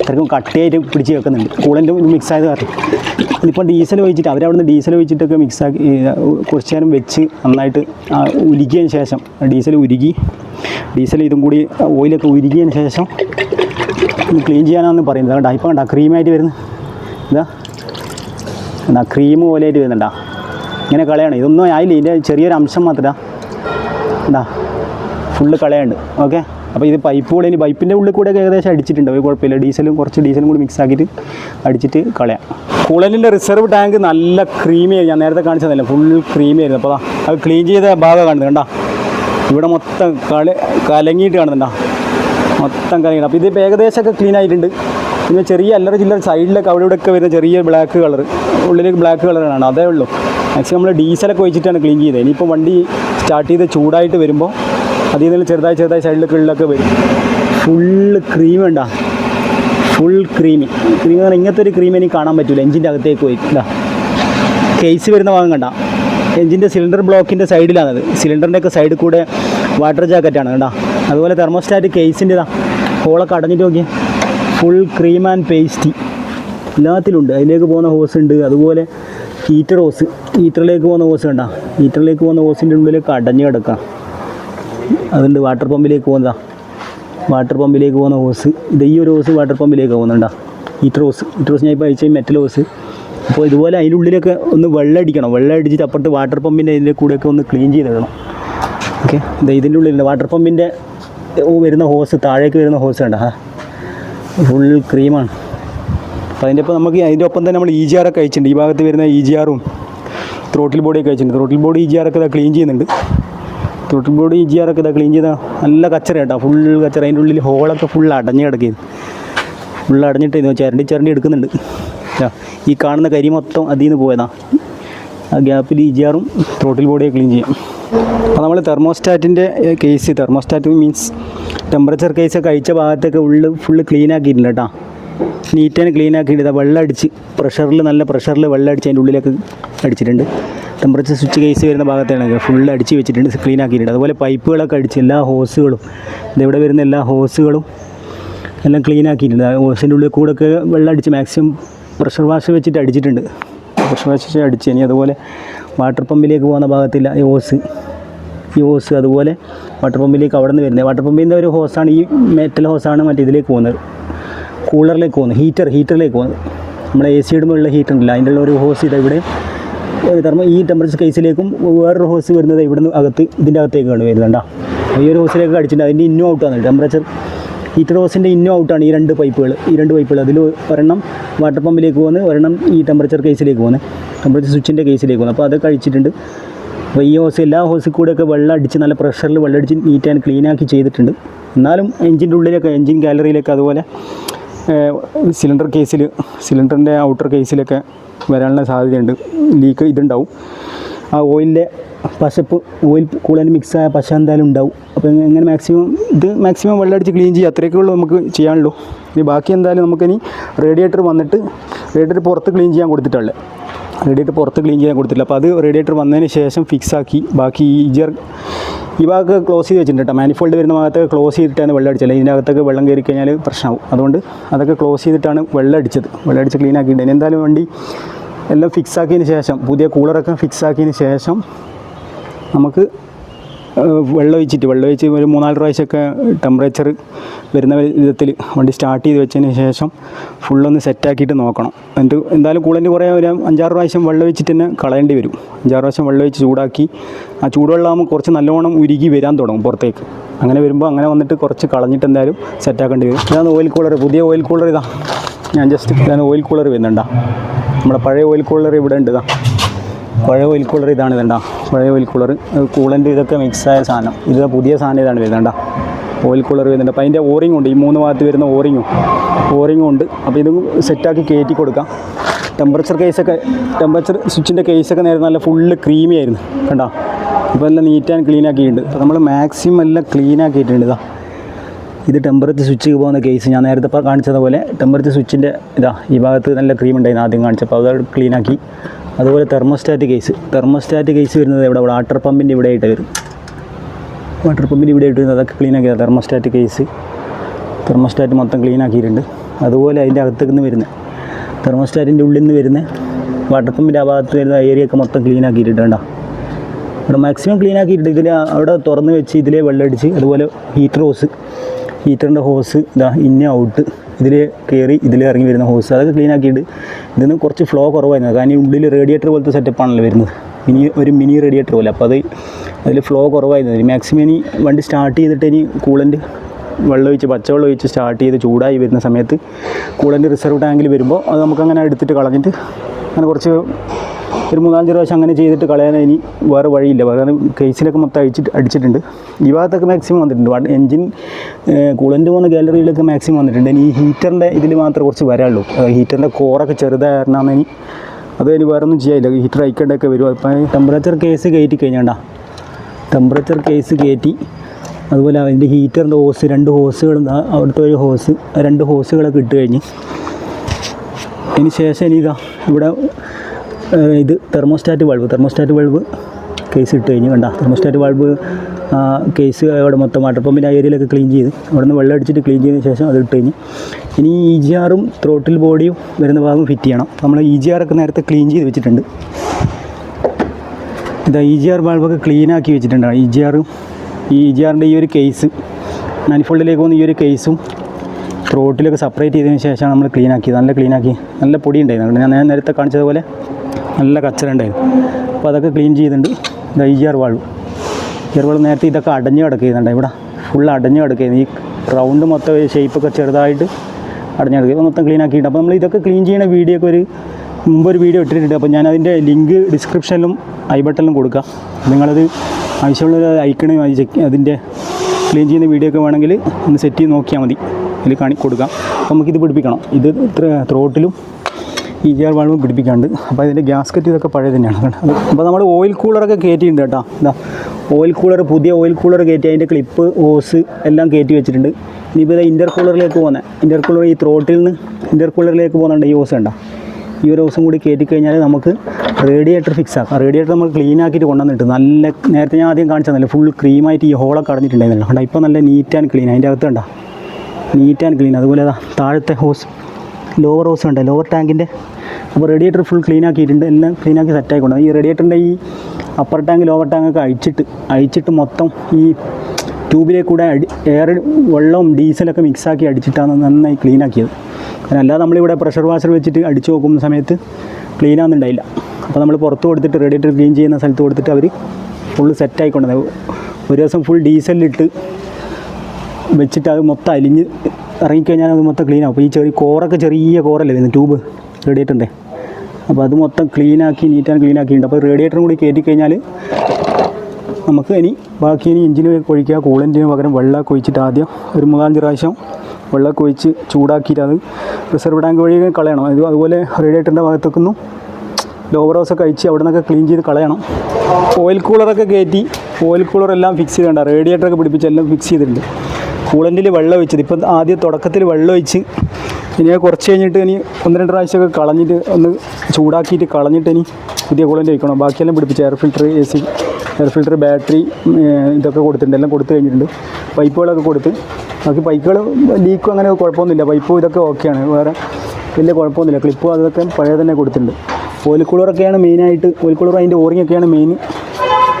അത്രയ്ക്കും കട്ടയായിട്ട് പിടിച്ച് വെക്കുന്നുണ്ട്. കൂളന്റെ മിക്സ് ആയത് കാരണം. ഇതിപ്പോൾ ഡീസൽ ഒഴിച്ചിട്ട് അവരവിടുന്ന് ഡീസൽ ഒഴിച്ചിട്ടൊക്കെ മിക്സ് ആക്കി ഈ, കുറച്ച് നേരം വെച്ച് നന്നായിട്ട് ഉരുകിയതിന് ശേഷം ഡീസൽ ഉരുകി ഡീസൽ ഇതും കൂടി ഓയിലൊക്കെ ഉരുകിയതിന് ശേഷം ക്ലീൻ ചെയ്യാനാണെന്ന് പറയുന്നത്. ഡൈപ്പ് കണ്ടാ? ക്രീമായിട്ട് വരുന്നത്. ഇതാ. കണ്ടാ ക്രീം പോലെയായിട്ട് വരുന്നുണ്ടാ ഇങ്ങനെ കളയാണ്. ഇതൊന്നും ആയില്ല. ഇതിന്റെ ചെറിയൊരു അംശം മാത്രം എന്താ ഫുള്ള് കളയുണ്ട്. ഓക്കെ അപ്പോൾ ഇത് പൈപ്പ് കൂടെ ഇനി പൈപ്പിന്റെ ഉള്ളിൽ കൂടെ ഏകദേശം അടിച്ചിട്ടുണ്ട്. ഒരു കുഴപ്പമില്ല. ഡീസലും കുറച്ച് ഡീസലും കൂടി മിക്സ് ആക്കിയിട്ട് അടിച്ചിട്ട് കളയാം. കുളലിന്റെ റിസർവ് ടാങ്ക് നല്ല ക്രീമി ആയിരുന്നു ഞാൻ നേരത്തെ കാണിച്ചതല്ല? ഫുൾ ക്രീമി ആയിരുന്നു. അപ്പോൾ അത് ക്ലീൻ ചെയ്ത ഭാഗം കാണുന്നത് കണ്ടാ? ഇവിടെ മൊത്തം കളി കലങ്ങിയിട്ട് കാണുന്നുണ്ടാ. മൊത്തം കലങ്ങിയിട്ട്. അപ്പോൾ ഇതിപ്പോൾ ഏകദേശമൊക്കെ ക്ലീൻ ആയിട്ടുണ്ട്. പിന്നെ ചെറിയ അല്ലറ ചില്ലറ സൈഡിലൊക്കെ അവിടെ ഇവിടെയൊക്കെ വരുന്ന ചെറിയ ബ്ലാക്ക് കളർ ഉള്ളിലേക്ക് ബ്ലാക്ക് കളറാണ് അതേ ഉള്ളൂ. മാക്സിമം നമ്മൾ ഡീസലൊക്കെ ഒഴിച്ചിട്ടാണ് ക്ലീൻ ചെയ്തത്. ഇനിയിപ്പോൾ വണ്ടി സ്റ്റാർട്ട് ചെയ്ത് ചൂടായിട്ട് വരുമ്പോൾ അതിൽ നിന്ന് ചെറുതായി ചെറുതായി സൈഡിലൊക്കെ ഉള്ളിലൊക്കെ വരും. ഫുള്ള് ക്രീം ഉണ്ട? ഫുൾ ക്രീമി ക്രീം എന്ന് പറഞ്ഞാൽ ഇങ്ങനത്തെ ഒരു ക്രീം എനിക്ക് കാണാൻ പറ്റില്ല എഞ്ചിന്റെ അകത്തേക്ക് പോയി. ഇതാ. കേസ് വരുന്ന ഭാഗം കണ്ട? എഞ്ചിന്റെ സിലിണ്ടർ ബ്ലോക്കിന്റെ സൈഡിലാണത് സിലിണ്ടറിന്റെ ഒക്കെ സൈഡിൽ കൂടെ വാട്ടർ ജാക്കറ്റാണ് കണ്ടാ? അതുപോലെ തെർമോസ്റ്റാറ്റ് കേസിന്റെ ഇതാ. ഹോളൊക്കെ അടഞ്ഞിട്ട് നോക്കി ഫുൾ ക്രീം ആൻഡ് പേസ്റ്റി എല്ലാത്തിലുണ്ട് അതിലേക്ക് പോകുന്ന ഹോസ് ഉണ്ട്. അതുപോലെ ഹീറ്റർ ഹോസ് ഹീറ്ററിലേക്ക് പോകുന്ന ഹോസ് കണ്ടാ. ഹീറ്ററിലേക്ക് പോകുന്ന ഹോസിന്റെ ഉള്ളിലേക്ക് അടഞ്ഞു കിടക്കാം. അതുണ്ട് വാട്ടർ പമ്പിലേക്ക് പോകുന്നതാ. വാട്ടർ പമ്പിലേക്ക് പോകുന്ന ഹോസ് ഇത് ഈ ഒരു ഹോസ് വാട്ടർ പമ്പിലേക്ക് പോകുന്നുണ്ടാ. ഹീറ്റർ ഹോസ് ഹീറ്റർ ഹോസ് ഞാൻ ഇപ്പോൾ അയച്ച മെറ്റൽ ഹോസ് അപ്പോൾ ഇതുപോലെ അതിന്റെ ഉള്ളിലൊക്കെ ഒന്ന് വെള്ളം അടിക്കണം. വെള്ളം അടിച്ചിട്ട് അപ്പുറത്ത് വാട്ടർ പമ്പിന്റെ ഇതിന്റെ കൂടെയൊക്കെ ഒന്ന് ക്ലീൻ ചെയ്തിടണം. ഓക്കെ ഇത് ഇതിന്റെ ഉള്ളിലുണ്ട്. വാട്ടർ പമ്പിന്റെ വരുന്ന ഹോസ് താഴേക്ക് വരുന്ന ഹോസ് കണ്ട. ഫുൾ ക്രീമാണ് അപ്പോൾ അതിന്റെ ഒപ്പം നമുക്ക് അതിന്റെ ഒപ്പം തന്നെ നമ്മൾ ഇ ജി ആറൊക്കെ അയച്ചിട്ടുണ്ട് ഈ ഭാഗത്ത് വരുന്ന ഇ ജി ആറും ത്രോട്ടിൽ ബോഡിയൊക്കെ അയച്ചിട്ടുണ്ട് ത്രോട്ടിൽ ബോഡി ഇ ജി ആറൊക്കെ ക്ലീൻ ചെയ്യുന്നുണ്ട്. ത്രോട്ടിൽ ബോഡി ഇ ജി ആറൊക്കെ ഇതാ ക്ലീൻ ചെയ്താൽ നല്ല കച്ചറ കേട്ടോ. ഫുൾ കച്ചറ. അതിന്റെ ഉള്ളിൽ ഹോളൊക്കെ ഫുൾ അടഞ്ഞ് കിടക്കുകയും ഫുൾ അടഞ്ഞിട്ട് ചരണ്ടി ചരണ്ടി എടുക്കുന്നുണ്ട്. ഈ കാണുന്ന കരി മൊത്തം അതിൽ നിന്ന് പോയതാണ് ആ ഗ്യാപ്പിൽ ഇ ജി ആറും ത്രോട്ടിൽ ബോഡിയൊക്കെ ക്ലീൻ ചെയ്യും. അപ്പോൾ നമ്മൾ തെർമോസ്റ്റാറ്റിന്റെ കേസ് തെർമോസ്റ്റാറ്റ് മീൻസ് ടെമ്പറേച്ചർ കേസൊക്കെ കഴിച്ച ഭാഗത്തൊക്കെ ഉള്ളിൽ ഫുള്ള് ക്ലീൻ ആക്കിയിട്ടുണ്ട് കേട്ടോ. നീറ്റാണ് ക്ലീൻ ആക്കിയിട്ട് വെള്ളം അടിച്ച് പ്രഷറിൽ നല്ല പ്രഷറിൽ വെള്ളം അടിച്ച് അതിന്റെ ഉള്ളിലേക്ക് അടിച്ചിട്ടുണ്ട്. ടെമ്പറേച്ചർ സ്വിച്ച് കേസ് വരുന്ന ഭാഗത്താണ് ഫുൾ അടിച്ച് വെച്ചിട്ടുണ്ട് ക്ലീൻ ആക്കിയിട്ടുണ്ട്. അതുപോലെ പൈപ്പുകളൊക്കെ അടിച്ച് എല്ലാ ഹോസുകളും ഇതിവിടെ വരുന്ന എല്ലാ ഹോസുകളും എല്ലാം ക്ലീൻ ആക്കിയിട്ടുണ്ട്. ഹോസിന്റെ ഉള്ളിൽ കൂടെ ഒക്കെ വെള്ളം അടിച്ച് മാക്സിമം പ്രഷർ വാഷ് വെച്ചിട്ട് അടിച്ചിട്ടുണ്ട്. പ്രഷർ വാഷ് വെച്ച് അടിച്ച് ഇനി അതുപോലെ വാട്ടർ പമ്പിലേക്ക് പോകുന്ന ഭാഗത്തില്ല. ഈ ഹോസ് ഈ ഹോസ് അതുപോലെ വാട്ടർ പമ്പിലേക്ക് അവിടെ നിന്ന് വരുന്നത്. വാട്ടർ പമ്പിന്റെ ഒരു ഹോസാണ് ഈ മെറ്റൽ ഹോസാണ് മറ്റേ ഇതിലേക്ക് പോകുന്നത്. കൂളറിലേക്ക് പോകുന്നത്. ഹീറ്റർ ഹീറ്ററിലേക്ക് പോകുന്നത്. നമ്മളെ എ സിയുടെ ഇടുമ്പോഴുള്ള ഹീറ്റർ ഉണ്ടല്ലോ. അതിന്റെ ഉള്ള ഒരു ഹോസ് ഇതാ ഇവിടെ. തർമ്മ ഈ ടെമ്പറേച്ചർ കേസിലേക്കും വേറൊരു ഹോസ് വരുന്നത് ഇവിടുന്ന് അകത്ത് ഇതിന്റെ അകത്തേക്കാണ് വരുന്നുണ്ടോ ഈ ഒരു ഹോസിലേക്ക് അടിച്ചിട്ടുണ്ട്. അതിന്റെ ഇന്നും ആണ്. ടെമ്പറേച്ചർ ഹീറ്റർ ഹോസിന്റെ ഇന്നും ഔട്ടാണ് ഈ രണ്ട് പൈപ്പുകൾ ഈ രണ്ട് പൈപ്പുകൾ അതിൽ ഒരെണ്ണം വാട്ടർ പമ്പിലേക്ക് പോകുന്നത് ഒരെണ്ണം ഈ ടെമ്പറേച്ചർ കേസിലേക്ക് പോകുന്നത് ടെമ്പറേച്ചർ സ്വിച്ചിന്റെ കേസിലേക്ക് പോകുന്നത് അപ്പോൾ അത് കഴിച്ചിട്ടുണ്ട്. അപ്പോൾ ഈ ഹോസ് എല്ലാ ഹോസിൽ കൂടെയൊക്കെ വെള്ളം അടിച്ച് നല്ല പ്രഷറിൽ വെള്ളം അടിച്ച് നീറ്റ് ആൻഡ് ക്ലീൻ ആക്കി ചെയ്തിട്ടുണ്ട്. എന്നാലും എഞ്ചിന്റെ ഉള്ളിലൊക്കെ എഞ്ചിൻ ഗാലറിയിലൊക്കെ അതുപോലെ സിലിണ്ടർ കേസിൽ സിലിണ്ടറിന്റെ ഔട്ടർ കേസിലൊക്കെ വരാനുള്ള സാധ്യതയുണ്ട്. ലീക്ക് ഇതുണ്ടാവും. ആ ഓയിലിന്റെ പശപ്പ് ഓയിൽ കൂടുതൽ മിക്സായ പശ എന്തായാലും ഉണ്ടാവും. അപ്പോൾ എങ്ങനെ മാക്സിമം ഇത് മാക്സിമം വെള്ളം അടിച്ച് ക്ലീൻ ചെയ്യുക അത്രയൊക്കെ ഉള്ളൂ നമുക്ക് ചെയ്യാനുള്ളൂ. ഇനി ബാക്കി എന്തായാലും നമുക്കിനി റേഡിയേറ്റർ വന്നിട്ട് റേഡിയേറ്റർ പുറത്ത് ക്ലീൻ ചെയ്യാൻ കൊടുത്തിട്ടുള്ളത്. റേഡിയേറ്റർ പുറത്ത് ക്ലീൻ ചെയ്യാൻ കൊടുത്തില്ല അപ്പോൾ അത് റേഡിയേറ്റർ വന്നതിന് ശേഷം ഫിക്സ് ആക്കി. ബാക്കി ഈ ജർ ഈ ഭാഗമൊക്കെ ക്ലോസ് ചെയ്ത് വെച്ചിട്ടുണ്ട് മാനിഫോൾഡ് വരുന്ന ഭാഗത്തൊക്കെ ക്ലോസ് ചെയ്തിട്ടാണ് വെള്ളം അടിച്ചത്. ഇതിന്റെ അകത്തൊക്കെ വെള്ളം കയറി കഴിഞ്ഞാൽ പ്രശ്നമാവും. അതുകൊണ്ട് അതൊക്കെ ക്ലോസ് ചെയ്തിട്ടാണ് വെള്ളം അടിച്ചത്. വെള്ളം അടിച്ച് ക്ലീൻ ആക്കിയിട്ടുണ്ട്. എന്തായാലും വണ്ടി എല്ലാം ഫിക്സ് ആക്കിയതിന് ശേഷം പുതിയ കൂളറൊക്കെ ഫിക്സ് ആക്കിയതിന് ശേഷം നമുക്ക് വെള്ളം ഒഴിച്ചിട്ട് വെള്ളം ഒഴിച്ച് ഒരു മൂന്നാൽ പ്രാവശ്യമൊക്കെ ടെമ്പറേച്ചർ വരുന്ന വിധത്തിൽ വണ്ടി സ്റ്റാർട്ട് ചെയ്ത് വെച്ചതിന് ശേഷം ഫുള്ളൊന്ന് സെറ്റാക്കിയിട്ട് നോക്കണം. എന്നിട്ട് എന്തായാലും കൂളന്റ് കുറേ ഒരു അഞ്ചാറ് പ്രാവശ്യം വെള്ളം ഒഴിച്ചിട്ട് തന്നെ കളയേണ്ടി വരും. അഞ്ചാറ് പ്രാവശ്യം വെള്ളം ഒഴിച്ച് ചൂടാക്കി ആ ചൂടുവെള്ളമാകുമ്പോൾ കുറച്ച് നല്ലോണം ഉരുകി വരാൻ തുടങ്ങും പുറത്തേക്ക്. അങ്ങനെ വരുമ്പോൾ അങ്ങനെ വന്നിട്ട് കുറച്ച് കളഞ്ഞിട്ട് എന്തായാലും സെറ്റാക്കേണ്ടി വരും. ഇതാണ് ഓയിൽ കൂളർ പുതിയ ഓയിൽ കൂളർ ഇതാ. ഞാൻ ജസ്റ്റ് ഇതാണ് ഓയിൽ കൂളർ വരുന്നുണ്ടാ. നമ്മുടെ പഴയ ഓയിൽ കൂളർ ഇവിടെ ഉണ്ട് ഇതാ പഴയ ഓയിൽ കൂളർ ഇതാണ് ഇതണ്ട? പഴയ ഓയിൽ കൂളർ കൂളന്റ് ഇതൊക്കെ മിക്സായ സാധനം. ഇത് പുതിയ സാധനം ഇതാണ് വരുന്നുണ്ട ഓയിൽ കൂളർ വരുന്നുണ്ട്. അപ്പോൾ അതിന്റെ ഓറിംഗ് ഉണ്ട്. ഈ മൂന്ന് ഭാഗത്ത് വരുന്ന ഓറിങ്ങും ഓറിങ്ങും ഉണ്ട്. അപ്പോൾ ഇത് സെറ്റാക്കി കയറ്റി കൊടുക്കാം. ടെമ്പറേച്ചർ കേസൊക്കെ ടെമ്പറേച്ചർ സ്വിച്ചിന്റെ കേസൊക്കെ നേരെ നല്ല ഫുള്ള് ക്രീമി ആയിരുന്നു. കണ്ടോ? ഇപ്പോൾ എല്ലാം നീറ്റ് ആൻഡ് ക്ലീൻ ആക്കിയിട്ടുണ്ട്. അപ്പോൾ നമ്മൾ മാക്സിമം എല്ലാം ക്ലീൻ ആക്കിയിട്ടുണ്ട് ഇതാ ഇത് ടെമ്പറേച്ചർ സ്വിച്ച് പോകുന്ന കേസ് ഞാൻ നേരത്തെ കാണിച്ചതുപോലെ ടെമ്പറേച്ചർ സ്വിച്ചിന്റെ ഇതാ ഈ ഭാഗത്ത് നല്ല ക്രീം ഉണ്ടായിരുന്നു ആദ്യം കാണിച്ചപ്പോൾ അത് ക്ലീനാക്കി അതുപോലെ തെർമോസ്റ്റാറ്റ് കേസ് തെർമോസ്റ്റാറ്റ് കേസ് വരുന്നത് ഇവിടെ വാട്ടർ പമ്പിന്റെ ഇവിടെ ആയിട്ട് വരും. വാട്ടർ പമ്പിന്റെ ഇവിടെ ആയിട്ട് വരുന്നത് അതൊക്കെ ക്ലീൻ ആക്കിയത് തെർമോസ്റ്റാറ്റ് കേസ് തെർമോസ്റ്റാറ്റ് മൊത്തം ക്ലീനാക്കിയിട്ടുണ്ട് അതുപോലെ അതിന്റെ അകത്തേക്ക് നിന്ന് വരുന്നത് തെർമോസ്റ്റാറ്റിന്റെ ഉള്ളിൽ നിന്ന് വരുന്ന വാട്ടർ പമ്പിന്റെ ആ ഭാഗത്ത് വരുന്ന ഏരിയ ഒക്കെ മൊത്തം ക്ലീനാക്കിയിട്ടുണ്ട് ഇവിടെ മാക്സിമം ക്ലീനാക്കിയിട്ടുണ്ട് ഇതിൽ അവിടെ തുറന്ന് വെച്ച് വെള്ളം വെള്ളമടിച്ച് അതുപോലെ ഹീറ്റർ ഹോസ് ഹീറ്ററിന്റെ ഹോസ് ഇതാ ഇന്ന ഔട്ട് ഇതിൽ കയറി ഇതിൽ ഇറങ്ങി വരുന്ന ഹോസ് അതൊക്കെ ക്ലീൻ ആക്കിയിട്ട് ഇതിന് കുറച്ച് ഫ്ലോ കുറവായിരുന്നു. കാരണം ഈ ഉള്ളിൽ റേഡിയേറ്റർ പോലത്തെ സെറ്റപ്പാണല്ലോ വരുന്നത്. ഇനി ഒരു മിനി റേഡിയേറ്റർ പോലെ. അപ്പോൾ അത് അതിൽ ഫ്ലോ കുറവായിരുന്നു മാക്സിമം ഇനി വണ്ടി സ്റ്റാർട്ട് ചെയ്തിട്ട് ഇനി കൂളന്റ് വെള്ളം ഒഴിച്ച് പച്ചവെള്ളം ഒഴിച്ച് സ്റ്റാർട്ട് ചെയ്ത് ചൂടായി വരുന്ന സമയത്ത് കൂളന്റ് റിസർവ് ടാങ്കിൽ വരുമ്പോൾ അത് നമുക്കങ്ങനെ എടുത്തിട്ട് കളഞ്ഞിട്ട് അങ്ങനെ കുറച്ച് ഒരു മൂന്നാലഞ്ച് പ്രാവശ്യം അങ്ങനെ ചെയ്തിട്ട് കളയാൻ ഇനി വേറെ വഴിയില്ല. കാരണം കേസിലൊക്കെ മൊത്തം അഴിച്ചിട്ട് അടിച്ചിട്ടുണ്ട്. ഈ ഭാഗത്തൊക്കെ മാക്സിമം വന്നിട്ടുണ്ട്. എഞ്ചിൻ കൂളന്റ് പോകുന്ന ഗാലറിയിലൊക്കെ മാക്സിമം വന്നിട്ടുണ്ട്. ഇനി ഹീറ്ററിന്റെ ഇതിൽ മാത്രമേ കുറച്ച് വരാനുള്ളൂ. ഹീറ്ററിന്റെ കോറൊക്കെ ചെറുതായിരുന്നാണ് ഇനി അത് ഇനി വേറെ ഒന്നും ചെയ്യാനില്ല ഹീറ്റർ അയക്കേണ്ടൊക്കെ വരും. അപ്പം ടെമ്പറേച്ചർ കേസ് കയറ്റി കഴിഞ്ഞാണ്ടാ ടെമ്പറേച്ചർ കേസ് കയറ്റി അതുപോലെ അതിന്റെ ഹീറ്ററിന്റെ ഹോസ് രണ്ട് ഹോസുകളും അവിടുത്തെ ഒരു ഹോസ് രണ്ട് ഹോസുകളൊക്കെ ഇട്ട് കഴിഞ്ഞ്. അതിന് ശേഷം ഇനി ഇതാ ഇവിടെ ഇത് thermostat bulb thermostat bulb case ഇട്ട് കഴിഞ്ഞ്. കണ്ട? തെർമോസ്റ്റാറ്റ് ബൾബ് കേസ് അവിടെ മൊത്തം വാട്ടർ പമ്പിന്റെ ആ ഏരിയയിലൊക്കെ ക്ലീൻ ചെയ്ത്. അവിടെ നിന്ന് വെള്ളം അടിച്ചിട്ട് ക്ലീൻ ചെയ്തതിന് ശേഷം അത് ഇട്ട് കഴിഞ്ഞ്. ഇനി ഇ ജി ആറും ത്രോട്ടിൽ ബോഡിയും വരുന്ന ഭാഗം ഫിറ്റ് ചെയ്യണം. നമ്മൾ ഇ ജി ആറൊക്കെ നേരത്തെ ക്ലീൻ ചെയ്ത് വെച്ചിട്ടുണ്ട്. ഇതാ ഇ ജി ആർ ബൾബൊക്കെ ക്ലീനാക്കി വെച്ചിട്ടുണ്ട്. ഇ ജി ആറും ഈ ഇ ജി ആറിന്റെ ഈ ഒരു കേസ് മാനിഫോൾഡിലേക്ക് പോകുന്ന ഈ ഒരു കേസും ത്രോട്ടിലൊക്കെ സെപ്പറേറ്റ് ചെയ്തതിന് ശേഷമാണ് നമ്മൾ ക്ലീനാക്കിയത് നല്ല ക്ലീനാക്കി നല്ല പൊടി ഉണ്ടായിരുന്നു. ഞാൻ നേരത്തെ കാണിച്ചതുപോലെ നല്ല കച്ചറുണ്ടായിരുന്നു. അപ്പോൾ അതൊക്കെ ക്ലീൻ ചെയ്തിട്ടുണ്ട്. ഈ ഇയർ വാൾവ് ഇയർ വാൾവ് നേരത്തെ ഇതൊക്കെ അടഞ്ഞു കിടക്കുന്നുണ്ട് ഇവിടെ. ഫുൾ അടഞ്ഞു കിടക്കുന്നു. ഈ റൗണ്ട് മൊത്തം ഷേപ്പൊക്കെ ചെറുതായിട്ട് അടഞ്ഞു കിടക്കുക മൊത്തം ക്ലീൻ ആക്കിയിട്ടുണ്ട്. അപ്പോൾ നമ്മൾ ഇതൊക്കെ ക്ലീൻ ചെയ്യുന്ന വീഡിയോ ഒക്കെ ഒരു മുമ്പ് ഒരു വീഡിയോ ഇട്ടിട്ടുണ്ട്. അപ്പോൾ ഞാൻ അതിന്റെ ലിങ്ക് ഡിസ്ക്രിപ്ഷനിലും ഐ ബട്ടണിലും കൊടുക്കാം. നിങ്ങളത് ആവശ്യമുള്ള ഐക്കണ് അതിന്റെ ക്ലീൻ ചെയ്യുന്ന വീഡിയോ ഒക്കെ വേണമെങ്കിൽ ഒന്ന് സെറ്റ് ചെയ്ത് നോക്കിയാൽ മതി. അതിൽ കാണി കൊടുക്കാം. അപ്പോൾ നമുക്കിത് പിടിപ്പിക്കണം. ഇത് ത്രോട്ടിലും ഈ ജി വാൾവും പിടിപ്പിക്കാണ്ട്. അപ്പോൾ അതിന്റെ ഗ്യാസ്കറ്റ് ഇതൊക്കെ പഴയ തന്നെയാണ്. അപ്പോൾ നമ്മൾ ഓയിൽ കൂളറൊക്കെ കയറ്റിയിട്ടുണ്ട് കേട്ടോ. എന്താ ഓയിൽ കൂളർ പുതിയ ഓയിൽ കൂളർ കയറ്റി അതിന്റെ ക്ലിപ്പ് ഓസ് എല്ലാം കയറ്റി വെച്ചിട്ടുണ്ട്. ഇനി ഇത് ഇന്റർ കൂളറിലേക്ക് പോകുന്നത് ഇന്റർ കൂളർ ഈ ത്രോട്ടിൽ നിന്ന് ഇന്റർ കൂളറിലേക്ക് പോകുന്നുണ്ട് ഈ ഓസ് ഉണ്ടോ ഈ ഒരു ദിവസം കൂടി കയറ്റി കഴിഞ്ഞാൽ നമുക്ക് റേഡിയേറ്റർ ഫിക്സ് ആക്കാം. റേഡിയേറ്റർ നമ്മൾ ക്ലീൻ ആക്കിയിട്ട് കൊണ്ടുവന്നിട്ട് നല്ല നേരത്തെ ഞാൻ ആദ്യം കാണിച്ചതല്ലേ ഫുൾ ക്രീമായിട്ട് ഈ ഹോളൊക്കെ അടഞ്ഞിട്ടുണ്ടായിരുന്നല്ലോ. കണ്ടോ? ഇപ്പോൾ നല്ല നീറ്റ് ആൻഡ് ക്ലീൻ അതിന്റെ അകത്ത് കണ്ടോ? നീറ്റ് ആൻഡ് ക്ലീൻ അതുപോലെ താഴത്തെ ഹോസ് ലോവർ ഹോസ് ഉണ്ട് ലോവർ ടാങ്കിന്റെ അപ്പോൾ റേഡിയേറ്റർ ഫുൾ ക്ലീൻ ആക്കിയിട്ടുണ്ട്. എല്ലാം ക്ലീൻ ആക്കി സെറ്റ് ആയിക്കൊണ്ട്. ഈ റേഡിയേറ്ററിന്റെ ഈ അപ്പർ ടാങ്ക് ലോവർ ടാങ്ക് ഒക്കെ അഴിച്ചിട്ട് അഴിച്ചിട്ട് മൊത്തം ഈ ട്യൂബിലേക്ക് കൂടെ അടി എയർ വെള്ളവും ഡീസലൊക്കെ മിക്സാക്കി അടിച്ചിട്ടാണ് നന്നായി ക്ലീൻ ആക്കിയത്. കാരണം അല്ലാതെ നമ്മളിവിടെ പ്രഷർ വാഷർ വെച്ചിട്ട് അടിച്ചു നോക്കുന്ന സമയത്ത് ക്ലീൻ ആവുന്നുണ്ടായില്ല. അപ്പോൾ നമ്മൾ പുറത്ത് കൊടുത്തിട്ട് റേഡിയേറ്റർ ക്ലീൻ ചെയ്യുന്ന സ്ഥലത്ത് കൊടുത്തിട്ട് അവർ ഫുള്ള് സെറ്റ് ആയിക്കൊണ്ടത് ഒരു ദിവസം ഫുൾ ഡീസലിലിട്ട് വെച്ചിട്ട് അത് മൊത്തം അലിഞ്ഞ് ഇറങ്ങിക്കഴിഞ്ഞാൽ അത് മൊത്തം ക്ലീൻ ആവും. അപ്പോൾ ഈ ചെറിയ കോറൊക്കെ ചെറിയ കോറല്ലേ വരുന്നത്? ട്യൂബ് റേഡിയേറ്ററിന്റെ അപ്പോൾ അത് മൊത്തം ക്ലീനാക്കി നീറ്റ് ആൻഡ് ക്ലീൻ ആക്കിയിട്ടുണ്ട്. അപ്പോൾ റേഡിയേറ്ററും കൂടി കയറ്റി കഴിഞ്ഞാൽ നമുക്ക് ഇനി ബാക്കി ഇനി എഞ്ചിന് ഒഴിക്കുക കൂളന്റിന് പകരം വെള്ളമൊക്കെ ഒഴിച്ചിട്ട് ആദ്യം ഒരു മൂന്നാലഞ്ച് പ്രാവശ്യം വെള്ളമൊക്കെ ഒഴിച്ച് ചൂടാക്കിയിട്ട് അത് റിസർവ് ടാങ്ക് വഴി കളയണം. അത് അതുപോലെ റേഡിയേറ്ററിന്റെ ഭാഗത്തേക്കൊന്നും ലോവർ ഹൗസൊക്കെ അഴിച്ച് അവിടെ നിന്നൊക്കെ ക്ലീൻ ചെയ്ത് കളയണം. ഓയിൽ കൂളറൊക്കെ കയറ്റി ഓയിൽ കൂളർ എല്ലാം ഫിക്സ് ചെയ്തിട്ടുണ്ട് റേഡിയേറ്ററൊക്കെ പിടിപ്പിച്ച് എല്ലാം ഫിക്സ് ചെയ്തിട്ടുണ്ട്. കൂളന്റിൽ വെള്ളം ഒഴിച്ചത്. ഇപ്പം ആദ്യം തുടക്കത്തിൽ വെള്ളം ഒഴിച്ച് ഇനി കുറച്ച് കഴിഞ്ഞിട്ട് ഇനി ഒന്ന് രണ്ട് പ്രാവശ്യമൊക്കെ കളഞ്ഞിട്ട് ഒന്ന് ചൂടാക്കിയിട്ട് കളഞ്ഞിട്ട് ഇനി പുതിയ കൂളന്റ് ഒഴിക്കണം. ബാക്കിയെല്ലാം പിടിപ്പിച്ച് air filter A C air filter battery ഇതൊക്കെ കൊടുത്തിട്ടുണ്ട്. എല്ലാം കൊടുത്തു കഴിഞ്ഞിട്ടുണ്ട്. പൈപ്പുകളൊക്കെ കൊടുത്ത്. ബാക്കി പൈപ്പുകൾ ലീക്കും അങ്ങനെ കുഴപ്പമൊന്നുമില്ല. പൈപ്പും ഇതൊക്കെ ഓക്കെയാണ് വേറെ വലിയ കുഴപ്പമൊന്നുമില്ല. ക്ലിപ്പും അതൊക്കെ പഴയ തന്നെ കൊടുത്തിട്ടുണ്ട്. ഓയിൽ കൂളറൊക്കെയാണ് മെയിനായിട്ട് ഓയിൽ കൂളർ അതിന്റെ ഓറിങ്ങൊക്കെയാണ് മെയിൻ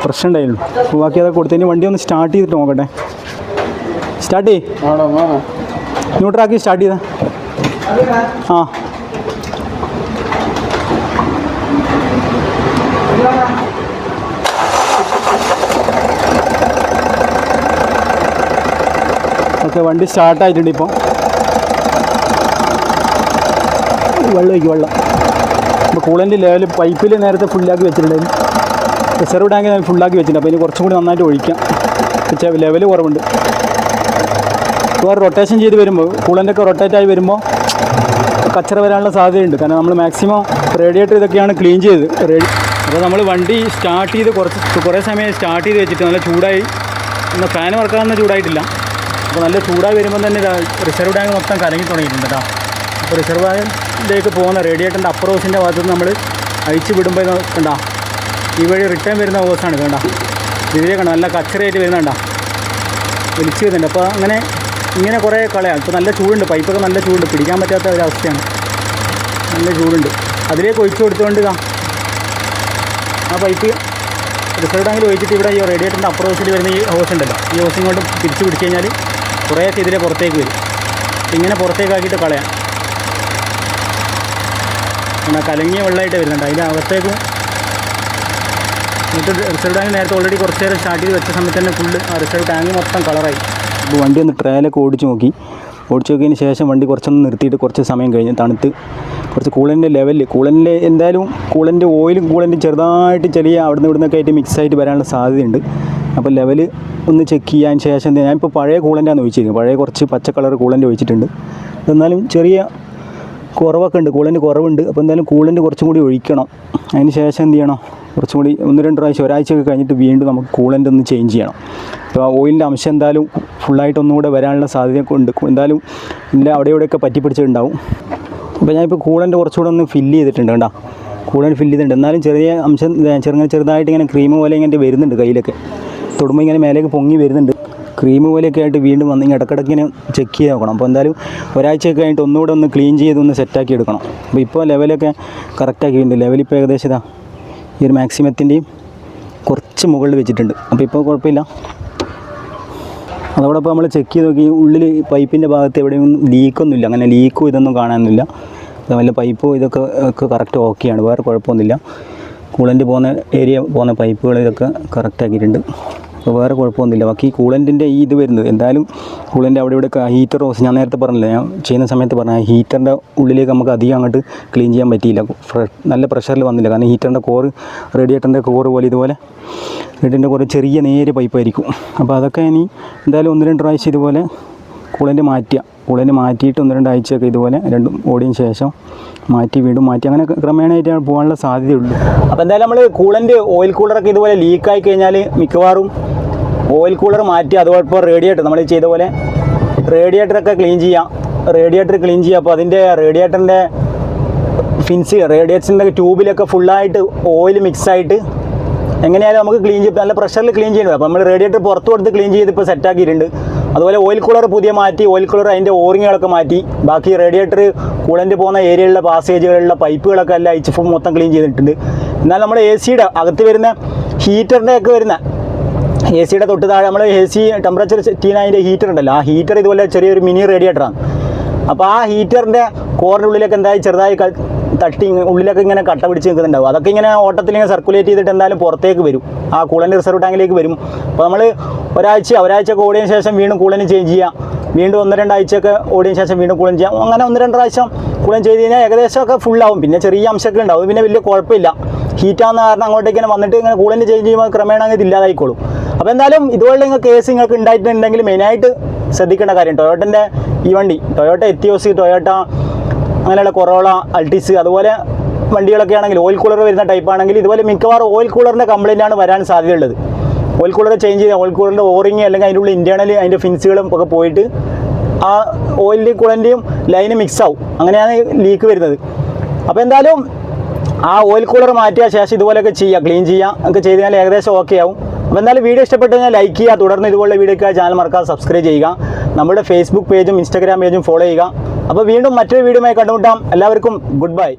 പ്രശ്നം ഉണ്ടായിരുന്നു ബാക്കി അതൊക്കെ കൊടുത്തതിന് വണ്ടി ഒന്ന് സ്റ്റാർട്ട് ചെയ്തിട്ട് നോക്കട്ടെ. സ്റ്റാർട്ട് ചെയ്യും. ന്യൂട്രാക്കി സ്റ്റാർട്ട് ചെയ്ത. ആ. ഓക്കെ വണ്ടി സ്റ്റാർട്ട് ആയിട്ടുണ്ട് ഇപ്പോൾ വെള്ളം ഒഴിക്കും വെള്ളം. ഇപ്പോൾ കൂളന്റെ ലെവൽ പൈപ്പിൽ നേരത്തെ ഫുള്ളാക്കി വെച്ചിട്ടുണ്ടായിരുന്നു. റിസർവ് ടാങ്ക് ഞാൻ ഫുള്ളാക്കി വെച്ചിട്ടുണ്ട്. അപ്പോൾ ഇനി കുറച്ചും കൂടി നന്നായിട്ട് ഒഴിക്കാം. ലെവൽ കുറവുണ്ട്. ഇപ്പോൾ റൊട്ടേഷൻ ചെയ്ത് വരുമ്പോൾ കൂളന്റെ ഒക്കെ റൊട്ടേറ്റ് ആയി വരുമ്പോൾ കച്ചറ വരാനുള്ള സാധ്യതയുണ്ട്. കാരണം നമ്മൾ മാക്സിമം റേഡിയേറ്റർ ഇതൊക്കെയാണ് ക്ലീൻ ചെയ്ത്. റേഡി അപ്പോൾ നമ്മൾ വണ്ടി സ്റ്റാർട്ട് ചെയ്ത് കുറച്ച് കുറേ സമയം സ്റ്റാർട്ട് ചെയ്ത് വെച്ചിട്ട് നല്ല ചൂടായി. ഒന്ന് ഫാൻ വർക്കാവുന്ന ചൂടായിട്ടില്ല. അപ്പോൾ നല്ല ചൂടായി വരുമ്പോൾ തന്നെ റിസർവ് ടാങ്ക് മൊത്തം കലങ്ങി തുടങ്ങിയിട്ടുണ്ട് കേട്ടോ അപ്പോൾ റിസർവ് ടാങ്കിലേക്ക് പോകുന്ന റേഡിയേറ്ററിന്റെ അപ്പർ ഹോസിന്റെ ഭാഗത്ത് നമ്മൾ അഴിച്ച് വിടുമ്പോൾ കണ്ട. ഈ വഴി റിട്ടേൺ വരുന്ന ഹോസാണ് കണ്ട. ഇതിലേ കണ്ട. നല്ല കച്ചറയായിട്ട് വരുന്നുണ്ടോ വലിച്ചു വരുന്നുണ്ട്. അപ്പോൾ അങ്ങനെ ഇങ്ങനെ കുറേ കളയാണ് ഇപ്പോൾ നല്ല ചൂടുണ്ട്. പൈപ്പൊക്കെ നല്ല ചൂടുണ്ട്. പിടിക്കാൻ പറ്റാത്ത ഒരവസ്ഥയാണ്. നല്ല ചൂടുണ്ട്. അതിലേക്ക് ഒഴിച്ചു കൊടുത്തുകൊണ്ട് ഇതാ. ആ പൈപ്പ് റിസൾട്ട് അങ്ങനെ ഒഴിച്ചിട്ട് ഇവിടെ ഈ റേഡിയേറ്ററിന്റെ ഹോസിൽ വരുന്ന ഈ ഹോസ് ഉണ്ടല്ലോ. ഈ ഹോസ് ഇങ്ങോട്ട് തിരിച്ച് പിടിച്ച് കഴിഞ്ഞാൽ കുറേയൊക്കെ ഇതിലെ പുറത്തേക്ക് വരും. ഇങ്ങനെ പുറത്തേക്കാക്കിയിട്ട് കളയാം. എന്നാൽ കലങ്ങിയ വെള്ളമായിട്ട് വരുന്നുണ്ട്. അതിന്റെ അകത്തേക്കും എന്നിട്ട് റിസർവ് ടാങ്ക് നേരത്തെ ഓൾറെഡി കുറച്ച് നേരം സ്റ്റാർട്ട് ചെയ്ത് വെച്ച സമയത്ത് തന്നെ ഫുള്ള് ആ റിസർവ് ടാങ്ക് മൊത്തം കളറായി അപ്പോൾ വണ്ടി ഒന്ന് ട്രയലൊക്കെ ഓടിച്ച് നോക്കി. ഓടിച്ച് നോക്കിയതിന് ശേഷം വണ്ടി കുറച്ചൊന്ന് നിർത്തിയിട്ട് കുറച്ച് സമയം കഴിഞ്ഞ് തണുത്ത് കുറച്ച് കൂളന്റെ ലെവലിൽ കൂളന്റെ എന്തായാലും കൂളന്റെ ഓയിലും കൂളന്റും ചെറുതായിട്ട് ചെറിയ അവിടുന്ന് ഇവിടുന്നൊക്കെ ആയിട്ട് മിക്സ് ആയിട്ട് വരാനുള്ള സാധ്യതയുണ്ട്. അപ്പോൾ ലെവൽ ഒന്ന് ചെക്ക് ചെയ്യാൻ ശേഷം ഞാനിപ്പോൾ പഴയ കൂളന്റാണ് ഒഴിച്ചിരിക്കുന്നത് പഴയ കുറച്ച് പച്ച കളർ കൂളന്റ് ഒഴിച്ചിട്ടുണ്ട്. എന്നാലും ചെറിയ കുറവൊക്കെ ഉണ്ട് കൂളന്റ് കുറവുണ്ട്. അപ്പോൾ എന്തായാലും കൂളന്റ് കുറച്ചും കൂടി ഒഴിക്കണം. അതിന് ശേഷം എന്ത് ചെയ്യണം? കുറച്ചും കൂടി ഒന്ന് രണ്ട് പ്രാവശ്യം ഒരാഴ്ചയൊക്കെ കഴിഞ്ഞിട്ട് വീണ്ടും നമുക്ക് കൂളന്റ് ഒന്ന് ചേഞ്ച് ചെയ്യണം. അപ്പോൾ ഓയിലിന്റെ അംശം എന്തായാലും ഫുള്ളായിട്ട് ഒന്നുകൂടെ വരാനുള്ള സാധ്യത ഉണ്ട്. എന്തായാലും ഇല്ല അവിടെ ഇവിടെയൊക്കെ പറ്റി പിടിച്ചിട്ടുണ്ടാവും അപ്പോൾ ഞാനിപ്പോൾ കൂളന്റ് കുറച്ചുകൂടെ ഒന്ന് ഫില്ല് ചെയ്തിട്ടുണ്ട് കേട്ടോ കൂളന്റ് ഫില്ല് ചെയ്തിട്ടുണ്ട്. എന്നാലും ചെറിയ അംശം ചെറുങ്ങനെ ചെറുതായിട്ട് ഇങ്ങനെ ക്രീം പോലെ ഇങ്ങനെ വരുന്നുണ്ട് കയ്യിലൊക്കെ. തൊടുമ്പോൾ ഇങ്ങനെ മേലേക്ക് പൊങ്ങി വരുന്നുണ്ട്. ക്രീം പോലെയൊക്കെ ആയിട്ട് വീണ്ടും വന്ന് ഇങ്ങനെ ഇടക്കിടക്ക് ഇങ്ങനെ ചെക്ക് ചെയ്ത് നോക്കണം. അപ്പോൾ എന്തായാലും ഒരാഴ്ചയൊക്കെ ആയിട്ട് ഒന്നുകൂടെ ഒന്ന് ക്ലീൻ ചെയ്ത് ഒന്ന് സെറ്റാക്കി എടുക്കണം. അപ്പോൾ ഇപ്പോൾ ലെവലൊക്കെ കറക്റ്റാക്കിയിട്ടുണ്ട് ലെവൽ ഇപ്പോൾ ഏകദേശം ഇതാ ഈ ഒരു മാക്സിമത്തിന്റെയും കുറച്ച് മുകളിൽ വെച്ചിട്ടുണ്ട്. അപ്പോൾ ഇപ്പോൾ കുഴപ്പമില്ല. അതോടൊപ്പം നമ്മൾ ചെക്ക് ചെയ്ത് നോക്കി ഉള്ളിൽ പൈപ്പിന്റെ ഭാഗത്ത് എവിടെയും ലീക്കൊന്നുമില്ല അങ്ങനെ ലീക്കോ ഇതൊന്നും കാണാനൊന്നുമില്ല. അതുപോലെ പൈപ്പോ ഇതൊക്കെ ഒക്കെ കറക്റ്റ് ഓക്കെയാണ് വേറെ കുഴപ്പമൊന്നുമില്ല. കൂളന്റ് പോകുന്ന ഏരിയ പോകുന്ന പൈപ്പുകൾ ഇതൊക്കെ കറക്റ്റ് ആക്കിയിട്ടുണ്ട്. വേറെ കുഴപ്പമൊന്നുമില്ല. ബാക്കി കൂളന്റിന്റെ ഈ ഇത് വരുന്നത് എന്തായാലും കൂളന്റെ അവിടെ ഇവിടെ ഹീറ്റർ ഓസ് ഞാൻ നേരത്തെ പറഞ്ഞില്ല ഞാൻ ചെയ്യുന്ന സമയത്ത് പറഞ്ഞ ഹീറ്ററിന്റെ ഉള്ളിലേക്ക് നമുക്ക് അധികം അങ്ങോട്ട് ക്ലീൻ ചെയ്യാൻ പറ്റിയില്ല. നല്ല പ്രഷറിൽ വന്നില്ല. കാരണം ഹീറ്ററിന്റെ കോറ് റേഡിയേറ്ററിന്റെ കോറ് പോലെ ഇതുപോലെ റേഡിയേറ്ററിന്റെ കുറേ ചെറിയ നേരിയ പൈപ്പായിരിക്കും അപ്പോൾ അതൊക്കെ ഇനി എന്തായാലും ഒന്ന് രണ്ട് പ്രാവശ്യം ഇതുപോലെ കൂളന്റ് മാറ്റുക കൂളന്റ് മാറ്റിയിട്ട് ഒന്ന് രണ്ടാഴ്ചയൊക്കെ ഇതുപോലെ രണ്ടും ഓടിയതിന് ശേഷം മാറ്റി വീണ്ടും മാറ്റി. അങ്ങനെ ക്രമേണയായിട്ട് പോകാനുള്ള സാധ്യതയുള്ളൂ. അപ്പോൾ എന്തായാലും നമ്മൾ കൂളന്റ് ഓയിൽ കൂളറൊക്കെ ഇതുപോലെ ലീക്കായി കഴിഞ്ഞാൽ മിക്കവാറും ഓയിൽ കൂളർ മാറ്റി അതോടൊപ്പം റേഡിയേറ്റർ നമ്മൾ ചെയ്ത പോലെ റേഡിയേറ്ററൊക്കെ ക്ലീൻ ചെയ്യാം. റേഡിയേറ്റർ ക്ലീൻ ചെയ്യുക അപ്പോൾ അതിന്റെ റേഡിയേറ്ററിന്റെ ഫിൻസ് റേഡിയേറ്ററിന്റെ ട്യൂബിലൊക്കെ ഫുള്ളായിട്ട് ഓയിൽ മിക്സ് ആയിട്ട് എങ്ങനെയായാലും നമുക്ക് ക്ലീൻ ചെയ്ത് നല്ല പ്രഷറിൽ ക്ലീൻ ചെയ്യണം അപ്പോൾ നമ്മൾ റേഡിയേറ്റർ പുറത്ത് കൊടുത്ത് ക്ലീൻ ചെയ്ത് ഇപ്പോൾ സെറ്റാക്കിയിട്ടുണ്ട് അതുപോലെ ഓയിൽ കൂളർ പുതിയ മാറ്റി ഓയിൽ കൂളർ അതിന്റെ ഓറിങ്ങുകളൊക്കെ മാറ്റി. ബാക്കി റേഡിയേറ്റർ കൂളന്റ് പോകുന്ന ഏരിയയിലുള്ള പാസേജുകളിലുള്ള പൈപ്പുകളൊക്കെ എല്ലാം അയച്ച് ഫുൾ മൊത്തം ക്ലീൻ ചെയ്തിട്ടുണ്ട്. എന്നാൽ നമ്മുടെ എ സിയുടെ അകത്ത് വരുന്ന ഹീറ്ററിന്റെ ഒക്കെ വരുന്ന എ സിയുടെ തൊട്ട് താഴെ നമ്മൾ എ സി ടെമ്പറേച്ചർ സെറ്റ് ചെയ്യുന്ന അതിന്റെ ഹീറ്റർ ഉണ്ടല്ലോ. ആ ഹീറ്റർ ഇതുപോലെ ചെറിയൊരു മിനി റേഡിയേറ്ററാണ് അപ്പോൾ ആ ഹീറ്ററിന്റെ കോറിന്റെ ഉള്ളിലൊക്കെ എന്തായി? ചെറുതായി തട്ടി ഉള്ളിലൊക്കെ ഇങ്ങനെ കട്ട പിടിച്ച് നിൽക്കുന്നുണ്ടാവും. അതൊക്കെ ഇങ്ങനെ ഓട്ടത്തിൽ ഇങ്ങനെ സർക്കുലേറ്റ് ചെയ്തിട്ട് എന്തായാലും പുറത്തേക്ക് വരും. ആ കൂളന്റെ റിസർവ് ടാങ്കിലേക്ക് വരും. അപ്പോൾ നമ്മൾ ഒരാഴ്ച ഒരാഴ്ചയൊക്കെ ഓടിയതിന് ശേഷം വീണ്ടും കൂളന് ചേഞ്ച് ചെയ്യാം. വീണ്ടും ഒന്ന് രണ്ടാഴ്ചയൊക്കെ ഓടിയതിന് ശേഷം വീണ്ടും കൂളൻ ചെയ്യാം. അങ്ങനെ ഒന്ന് രണ്ട് പ്രാവശ്യം കൂളൻ ചെയ്ത് കഴിഞ്ഞാൽ ഏകദേശമൊക്കെ ഫുള്ളാവും പിന്നെ ചെറിയ അംശമൊക്കെ ഉണ്ടാവും. പിന്നെ വലിയ കുഴപ്പമില്ല. ഹീറ്റാവുന്ന കാരണം അങ്ങോട്ടേക്ക് ഇങ്ങനെ വന്നിട്ട് ഇങ്ങനെ കൂളന്റ് ചേഞ്ച് ചെയ്യുമ്പോൾ ക്രമേണ അങ്ങ് ഇല്ലാതായിക്കോളും. അപ്പോൾ എന്തായാലും ഇതുപോലെ നിങ്ങൾക്ക് കേസ് നിങ്ങൾക്ക് ഉണ്ടായിട്ടുണ്ടെങ്കിൽ മെയിനായിട്ട് ശ്രദ്ധിക്കേണ്ട കാര്യം ടൊയോട്ടന്റെ ഈ വണ്ടി. ടൊയോട്ട എത്തിയോസ് ടൊയോട്ട അങ്ങനെയുള്ള കൊറോള അൾട്ടിസ് അതുപോലെ വണ്ടികളൊക്കെ ആണെങ്കിൽ ഓയിൽ കൂളർ വരുന്ന ടൈപ്പ് ആണെങ്കിൽ ഇതുപോലെ മിക്കവാറും ഓയിൽ കൂളറിന്റെ കംപ്ലൈന്റ് ആണ് വരാൻ സാധ്യതയുള്ളത്. ഓയിൽ കൂളർ ചേഞ്ച് ചെയ്യുക ഓയിൽ കൂളറിന്റെ ഓറിങ് അല്ലെങ്കിൽ അതിന്റെ ഉള്ളിൽ ഇന്റേണൽ അതിന്റെ ഫിൻസുകളും ഒക്കെ പോയിട്ട് ആ ഓയിലിന്റെ കൂളന്റെയും ലൈന് മിക്സ് ആവും. അങ്ങനെയാണ് ലീക്ക് വരുന്നത്. അപ്പോൾ എന്തായാലും ആ ഓയിൽ കൂളർ മാറ്റിയ ശേഷം ഇതുപോലെയൊക്കെ ചെയ്യുക ക്ലീൻ ചെയ്യുക ഒക്കെ ചെയ്ത് കഴിഞ്ഞാൽ ഏകദേശം ഓക്കെ ആവും. അപ്പോൾ എന്തായാലും വീഡിയോ ഇഷ്ടപ്പെട്ട് കഴിഞ്ഞാൽ ലൈക്ക് ചെയ്യുക തുടർന്ന് ഇതുപോലുള്ള വീഡിയോ ചാനൽ മറക്കാതെ സബ്സ്ക്രൈബ് ചെയ്യുക. നമ്മുടെ ഫേസ്ബുക്ക് പേജും ഇൻസ്റ്റാഗ്രാം പേജും ഫോളോ ചെയ്യുക. അപ്പോൾ വീണ്ടും മറ്റൊരു വീഡിയോയുമായി കണ്ടുമുട്ടാം. എല്ലാവർക്കും ഗുഡ് ബൈ